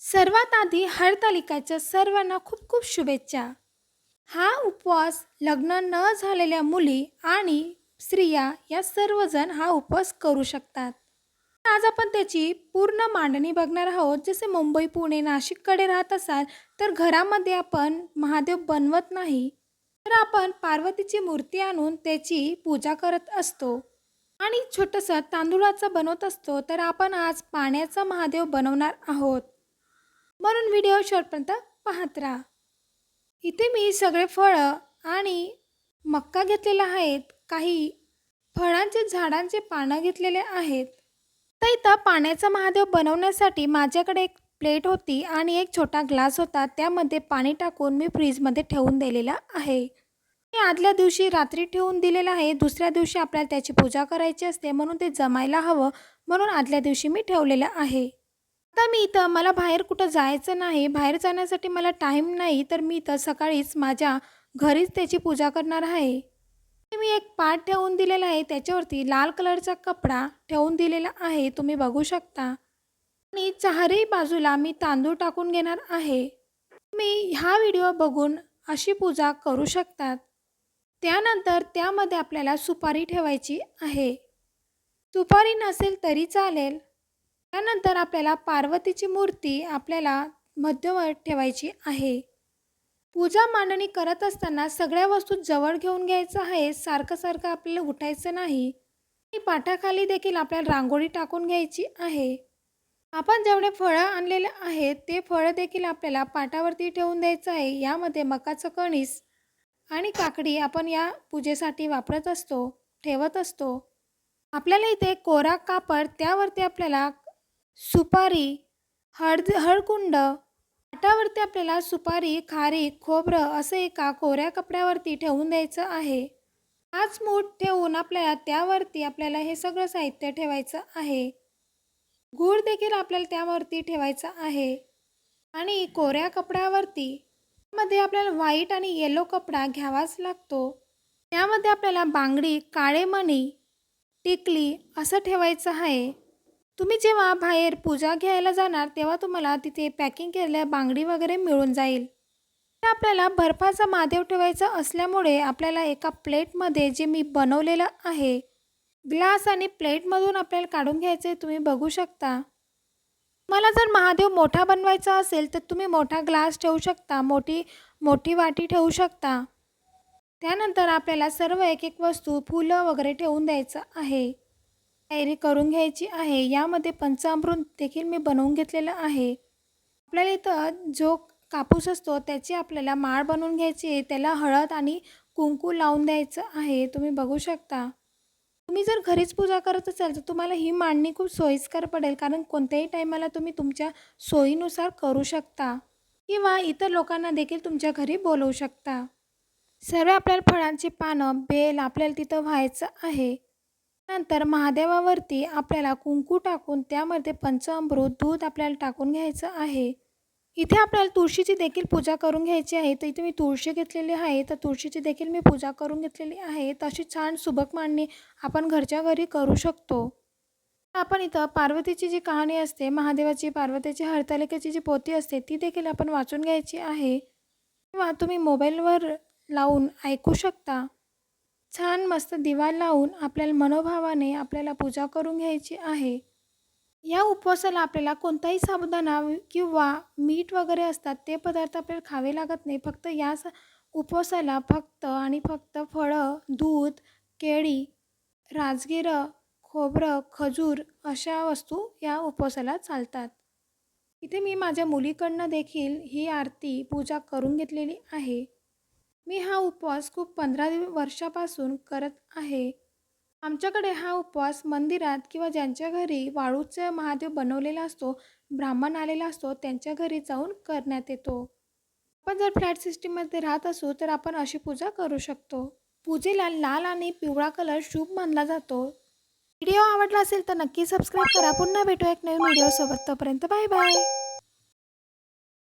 सर्वात आधी हरतालिकाच्या सर्वांना खूप खूप शुभेच्छा. हा उपवास लग्न न झालेल्या मुली आणि स्त्रिया या सर्वजण हा उपवास करू शकतात. आज आपण त्याची पूर्ण मांडणी बघणार आहोत. जसे मुंबई पुणे नाशिककडे राहत असाल तर घरामध्ये आपण महादेव बनवत नाही. तर आपण पार्वतीची मूर्ती आणून त्याची पूजा करत असतो. आणि छोटंसं तांदूळाचं बनवत असतो. तर आपण आज पाण्याचा महादेव बनवणार आहोत. म्हणून व्हिडिओ शेवटपर्यंत पाहत राहा. इथे मी सगळे फळं आणि मक्का घेतलेला आहेत. काही फळांचे झाडांचे पानं घेतलेले आहेत. तर इथं पाण्याचा महादेव बनवण्यासाठी माझ्याकडे एक प्लेट होती आणि एक छोटा ग्लास होता. त्यामध्ये पाणी टाकून मी फ्रीजमध्ये ठेवून दिलेला आहे. मी आदल्या दिवशी रात्री ठेवून दिलेलं आहे. दुसऱ्या दिवशी आपल्याला त्याची पूजा करायची असते म्हणून ते जमायला हवं म्हणून आदल्या दिवशी मी ठेवलेलं आहे. आता मी इथं मला बाहेर कुठं जायचं नाही बाहेर जाण्यासाठी मला टाईम नाही तर मी इथं सकाळीच माझ्या घरीच त्याची पूजा करणार आहे. मी एक पाट ठेवून दिलेला आहे त्याच्यावरती लाल कलरचा कपडा ठेवून दिलेला आहे तुम्ही बघू शकता. आणि चारही बाजूला मी तांदूळ टाकून घेणार आहे. तुम्ही हा व्हिडिओ बघून अशी पूजा करू शकतात. त्यानंतर त्यामध्ये आपल्याला सुपारी ठेवायची आहे. सुपारी नसेल तरी चालेल त्यानंतर आपल्याला पार्वतीची मूर्ती आपल्याला मध्यवर ठेवायची आहे. पूजा मांडणी करत असताना सगळ्या वस्तू जवळ घेऊन घ्यायचं आहे सारखं सारखं आपल्याला उठायचं नाही. आणि पाठाखाली देखील आपल्याला रांगोळी टाकून घ्यायची आहे. आपण जेवढे फळं आणलेले आहेत ते फळं देखील आपल्याला पाटावरती ठेवून द्यायचं आहे. यामध्ये मकाचं कणीस आणि काकडी आपण या पूजेसाठी वापरत असतो ठेवत असतो. आपल्याला इथे कोरा कापड त्यावरती आपल्याला सुपारी हळद हळकुंड. पाटावरती आपल्याला सुपारी खारी खोबरं असं एका कोऱ्या कपड्यावरती ठेवून द्यायचं आहे. पाच मूठ ठेवून आपल्याला त्यावरती आपल्याला हे सगळं साहित्य ठेवायचं आहे. गूळ देखील आपल्याला त्यावरती ठेवायचा आहे. आणि कोऱ्या कपड्यावरती. मध्ये आपल्याला व्हाईट आणि येलो कपडा घ्यावाच लागतो. त्यामध्ये आपल्याला बांगडी काळे मणी टिकली असं ठेवायचं आहे. तुम्ही जेव्हा बाहेर पूजा घ्यायला जाणार तेव्हा तुम्हाला तिथे पॅकिंग केलेल्या बांगडी वगैरे मिळून जाईल. तर आपल्याला बर्फाचा महादेव ठेवायचा असल्यामुळे आपल्याला एका प्लेटमध्ये जे मी बनवलेलं आहे ग्लास आणि प्लेटमधून आपल्याला काढून घ्यायचं तुम्ही बघू शकता. मला जर महादेव मोठा बनवायचा असेल तर तुम्ही मोठा ग्लास ठेवू शकता मोठी मोठी वाटी ठेवू शकता. त्यानंतर आपल्याला सर्व एक एक वस्तू फुलं वगैरे ठेवून द्यायचं आहे. तयारी करून घ्यायची आहे. यामध्ये पंचामृत देखील मी बनवून घेतलेलं आहे. आपल्याला इथं जो कापूस असतो त्याची आपल्याला माळ बनवून घ्यायची आहे. त्याला हळद आणि कुंकू लावून द्यायचं आहे. तुम्ही बघू शकता. तुम्ही जर घरीच पूजा करत असाल तर तुम्हाला ही मांडणी खूप सोयीस्कर पडेल. कारण कोणत्याही टायमाला तुम्ही तुमच्या सोयीनुसार करू शकता. किंवा इतर लोकांना देखील तुमच्या घरी बोलवू शकता. सर्व आपल्याला फळांची पानं बेल आपल्याला तिथं व्हायचं आहे. नंतर महादेवावरती आपल्याला कुंकू टाकून त्यामध्ये पंचामृत दूध आपल्याला टाकून घ्यायचं आहे. इथे आपल्याला तुळशीची देखील पूजा करून घ्यायची आहे. तर इथे मी तुळशी घेतलेली आहे. तर तुळशीची देखील मी पूजा करून घेतलेली आहे. तशी छान सुबक मांडणी आपण घरच्या घरी करू शकतो. आपण इथं पार्वतीची जी कहाणी असते महादेवाची पार्वतीची हरतालिकेची जी पोती असते ती देखील आपण वाचून घ्यायची आहे. किंवा तुम्ही मोबाईलवर लावून ऐकू शकता. छान मस्त दिवा लावून आपल्याला मनोभावाने आपल्याला पूजा करून घ्यायची आहे. या उपवासाला आपल्याला कोणताही साबुदाणा किंवा मीठ वगैरे असतात ते पदार्थ आपल्याला खावे लागत नाही. फक्त या स उपवासाला फक्त आणि फक्त फळं दूध केळी राजगिरं खोबरं खजूर अशा वस्तू या उपवासाला चालतात. इथे मी माझ्या मुलीकडनं देखील ही आरती पूजा करून घेतलेली आहे. मी हा उपवास खूप पंधरा वर्षापासून करत आहे. आमच्याकडे हा उपवास मंदिरात किंवा ज्यांच्या घरी वाळूचा महादेव बनवलेला असतो ब्राह्मण आलेला असतो त्यांच्या घरी जाऊन करण्यात येतो. आपण जर फ्लॅट सिस्टीममध्ये राहत असू तर आपण अशी पूजा करू शकतो. पूजेला लाल आणि पिवळा कलर शुभ मानला जातो. व्हिडिओ आवडला असेल तर नक्की सबस्क्राईब करा. पुन्हा भेटू एक नवीन व्हिडिओसोबत. तोपर्यंत बाय बाय.